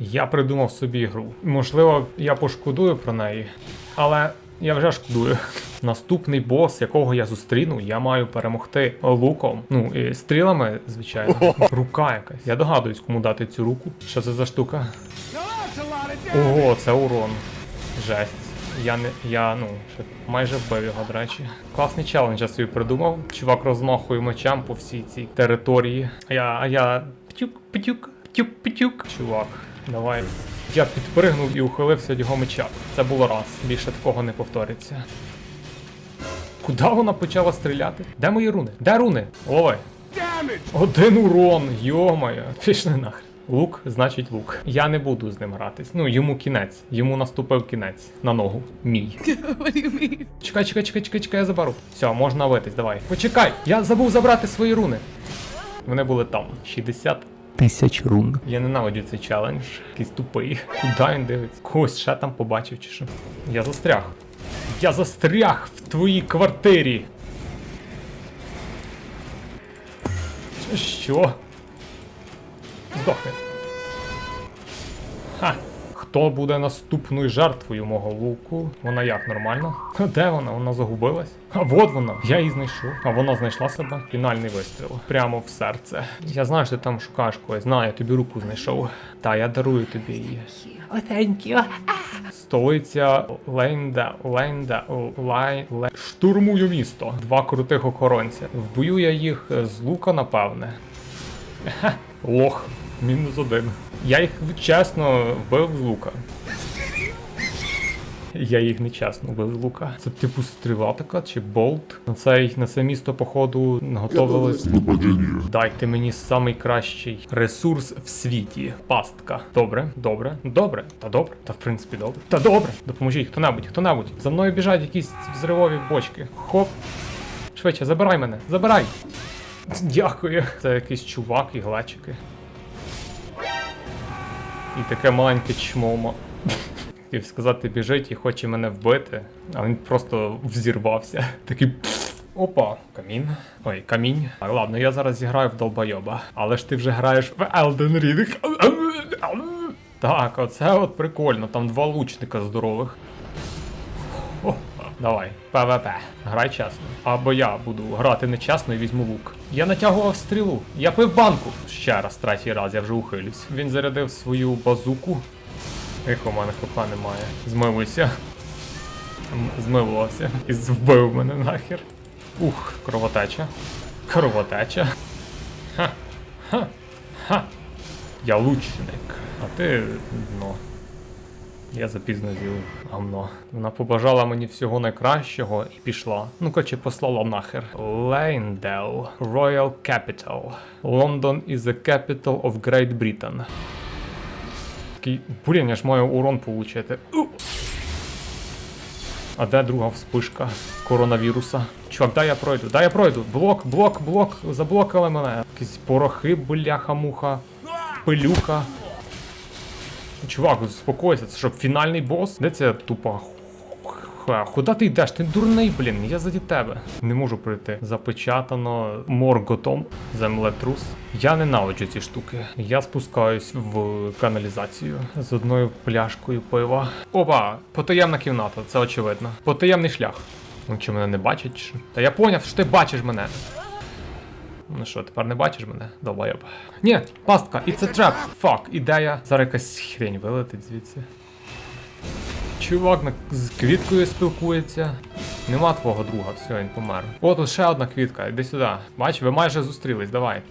Я придумав собі гру. Можливо, я пошкодую про неї, але я вже шкодую. Наступний бос, якого я зустріну, я маю перемогти луком. Ну і стрілами, звичайно. Рука якась. Я догадуюсь, кому дати цю руку. Що це за штука? Ого, це урон. Жесть. Я не. Я, ну, ще майже вбив його, до речі. Класний челендж я собі придумав. Чувак розмахує мечам по всій цій території. А я. А я. Птюк, птюк, птюк, птюк. Чувак, давай. Я підпригнув і ухилився від його меча. Це було раз. Більше такого не повториться. Куди вона почала стріляти? Де мої руни? Де руни? Лови. Один урон, йомаю. Пішли нахрен. Лук, значить лук. Я не буду з ним гратись. Ну, йому кінець. Йому наступив кінець на ногу. Мій. Чекай, чекай, чекай, чекай, чекай, я заберу. Все, можна витись, давай. Почекай, я забув забрати свої руни. Вони були там. 60 тисяч рун. Я ненавиджу цей челендж. Якийсь тупий. Куди він дивиться? Когось ще там побачив чи що. Я застряг. Я застряг в твоїй квартирі. Що? Здохни. Ха. Хто буде наступною жертвою мого луку? Вона як нормально? Де вона? Вона загубилась? А от вона. Я її знайшов. А вона знайшла себе. Фінальний вистріл. Прямо в серце. Я знаю, що ти там шукаєш когось. Знаю, я тобі руку знайшов. Та я дарую тобі її. You. Столиця Ленда, Ленда, Лай, Ле... Штурмую місто. Два крутих охоронця. Вбою я їх з лука, напевне. Лох. Мінус один. Я їх чесно вбив з лука. Я їх нечесно вбив з лука. Це типу стріла така чи болт. На цей на це місто, походу, готовились. Дайте мені самий кращий ресурс в світі. Пастка. Добре, добре, добре. Та добре. Та в принципі добре. Та добре. Допоможіть, хто-небудь, хто-небудь. За мною біжать якісь взривові бочки. Хоп. Швидше, забирай мене. Забирай. Дякую. Це якийсь чувак і глечики. І таке маленьке чмомо. Хотів сказати, біжить і хоче мене вбити, а він просто взірвався. Такий. Опа, камін. Ой, камінь. Так, ладно, я зараз зіграю в долбойоба. Але ж ти вже граєш в Elden Ring. Так, оце от прикольно, там два лучника здорових. Давай, ПВП. Грай чесно. Або я буду грати нечесно і візьму лук. Я натягував стрілу. Я пив банку. Ще раз, третій раз, я вже ухилюсь. Він зарядив свою базуку. Ех, у мене хопа немає. Змивуйся. М, Змивувався. І вбив мене нахер. Ух, кровотеча. Кровотеча. Ха. Ха. Ха. Я лучник. А ти дно. Я запізно з'їв гамно. Вона побажала мені всього найкращого і пішла. Ну короче, послала нахер. Лейндел, Royal Capital. London is the capital of Great Britain. Такий, блін, я ж маю урон получити. А де друга вспишка коронавіруса? Чувак, дай я пройду, дай я пройду. Блок, блок, блок, заблокали мене. Якісь порохи, бляха-муха, пилюка. Чувак, заспокойся, це щоб фінальний бос? Де ця тупа? Куди ти йдеш? Ти дурний, блін, я заді тебе. Не можу пройти. Запечатано морготом, землетрус. Я ненавиджу ці штуки. Я спускаюсь в каналізацію з одною пляшкою пива. Опа, потаємна кімната, це очевидно. Потаємний шлях. Ну чи мене не бачать? Та я поняв, що ти бачиш мене. Ну що, тепер не бачиш мене? Долбоєб. Ні, пастка, і це трап. Фак, ідея. Зараз якась хрень вилетить звідси. Чувак з квіткою спілкується. Нема твого друга, все, він помер. О, тут ще одна квітка, іди сюди. Бач, ви майже зустрілись, давай.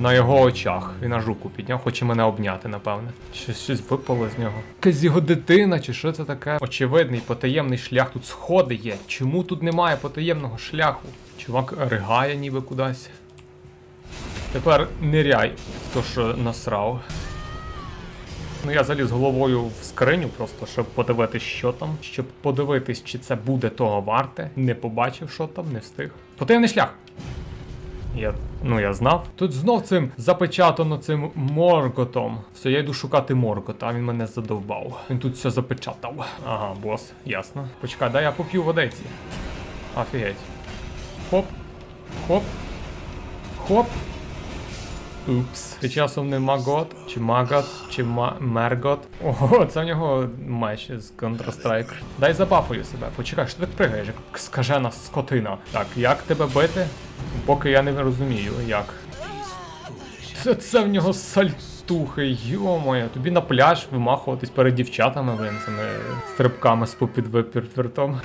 На його очах. Він аж руку підняв, хоче мене обняти, напевне. Щось, щось випало з нього. Якась його дитина, чи що це таке? Очевидний потаємний шлях. Тут сходи є. Чому тут немає потаємного шляху? Чувак ригає ніби кудись. Тепер ниряй в то, що насрав. Ну я заліз головою в скриню, просто щоб подивитись, що там, щоб подивитись, чи це буде того варте. Не побачив, що там, не встиг. Потаємний шлях. Я, ну я знав. Тут знов цим запечатано цим морготом. Все, я йду шукати моргота, а він мене задовбав. Він тут все запечатав. Ага, бос, ясно. Почекай, дай я поп'ю водиці. Офігеть. Хоп. Хоп. Хоп. Упс. Ти часом не Магот, чи Магот, чи Ма- Мергот. Ого, це в нього меч з Counter-Strike. Дай забафую себе. Почекай, що ти так пригаєш, як скажена скотина. Так, як тебе бити? Поки я не розумію, як. Це, це в нього сальтухи, йомоє. Тобі на пляж вимахуватись перед дівчатами, блин, цими стрибками з попід випіртвертом.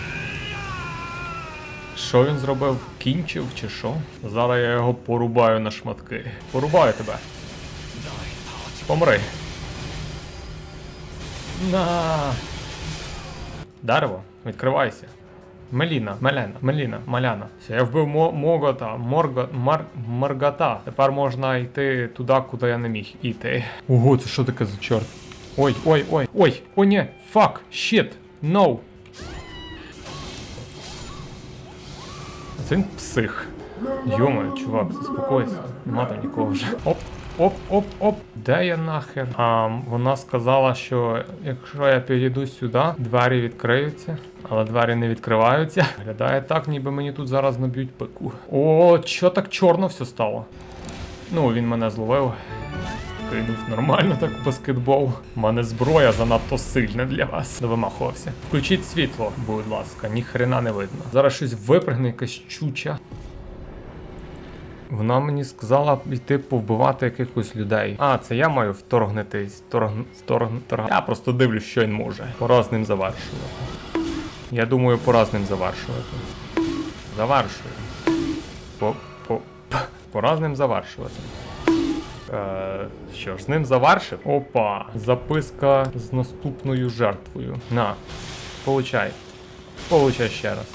Що він зробив? Кінчив чи що? Зараз я його порубаю на шматки. Порубаю тебе. Помри. На. Дерево, відкривайся. Меліна, Мелена, Меліна, Маляна. Все, я вбив Мо- Могота, Морго, Мар, Маргота. Тепер можна йти туди, куди я не міг іти. Ого, це що таке за чорт? Ой, ой, ой, ой, о ні, fuck, shit, no. Це він псих. Йома, чувак, заспокойся. Нема там нікого вже. Оп, оп, оп, оп. Де я нахер? А, вона сказала, що якщо я підійду сюди, двері відкриються, але двері не відкриваються. Виглядає так, ніби мені тут зараз наб'ють пику. О, що так чорно все стало? Ну, він мене зловив. Кинув нормально так в баскетбол. У мене зброя занадто сильна для вас. Довимахувався. Включіть світло, будь ласка, ні хрена не видно. Зараз щось випригне, якась чуча. Вона мені сказала йти повбивати якихось людей. А, це я маю вторгнутись. Вторг... Вторг... Вторг... Я просто дивлюсь, що він може. Пора з ним завершувати. Я думаю, пора з ним завершувати. Завершую. По... По... Пора з ним завершувати. Е, що ж, з ним завершив? Опа, записка з наступною жертвою. На, получай. Получай ще раз.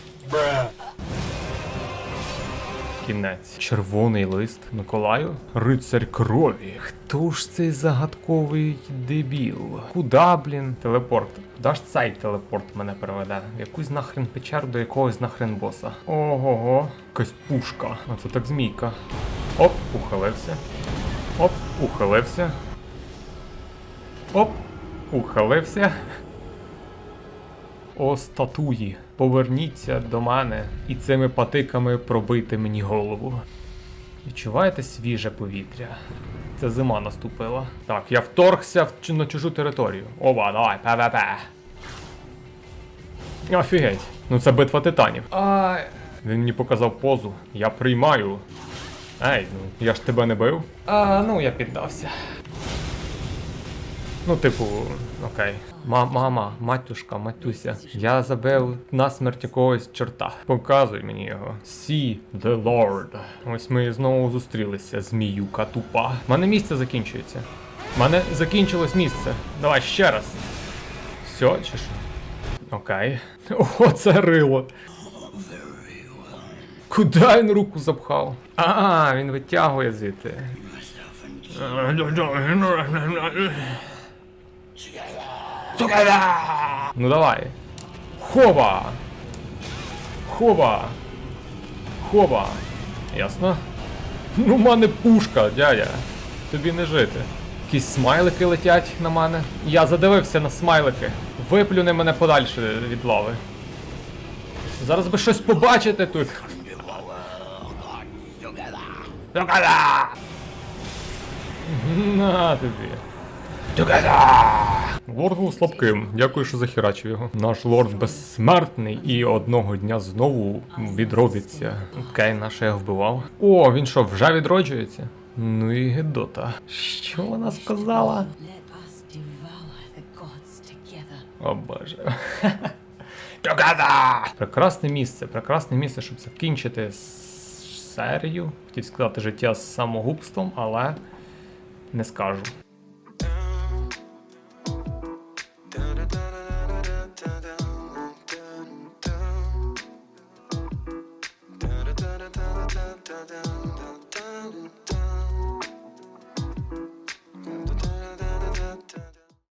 Кінець. Червоний лист Миколаю. Рицарь крові. Хто ж цей загадковий дебіл? Куда, блін? Телепорт. Куда ж цей телепорт мене приведе? В якусь нахрен печеру до якогось нахрен боса. Ого-го. Якась пушка. Оце так змійка. Оп, ухилився. Оп, ухилився. Оп, ухилився. О, статуї, поверніться до мене і цими патиками пробийте мені голову. Відчуваєте свіже повітря? Це зима наступила. Так, я вторгся в, на чужу територію. Оба, давай, ПВП. Офігеть. Ну це битва титанів. Ай. Він мені показав позу. Я приймаю. Ей, ну я ж тебе не бив. А, ну я піддався. Ну, типу, окей. Ма- мама, матюшка, матюся. Я забив насмерть якогось чорта. Показуй мені його. See the Lord. Ось ми знову зустрілися. Зміюка тупа. У мене місце закінчується. У мене закінчилось місце. Давай ще раз. Все, чи що? Окей. О, це рило. Куди він руку запхав? А, він витягує звідти. Ну давай. Хоба! Хоба! Хоба! Ясно? Ну, в мене пушка, дядя. Тобі не жити. Якісь смайлики летять на мене. Я задивився на смайлики. Виплюне мене подальше від лави. Зараз би щось побачити тут. На тобі. Лорд був слабким. Дякую, що захерачив його. Наш лорд безсмертний і одного дня знову відродиться. Окей, наше я вбивав. О, він що, вже відроджується? Ну і гидота. Що вона сказала? О боже. Together! Прекрасне місце, прекрасне місце, щоб закінчити с- серію. Хотів сказати життя з самогубством, але не скажу.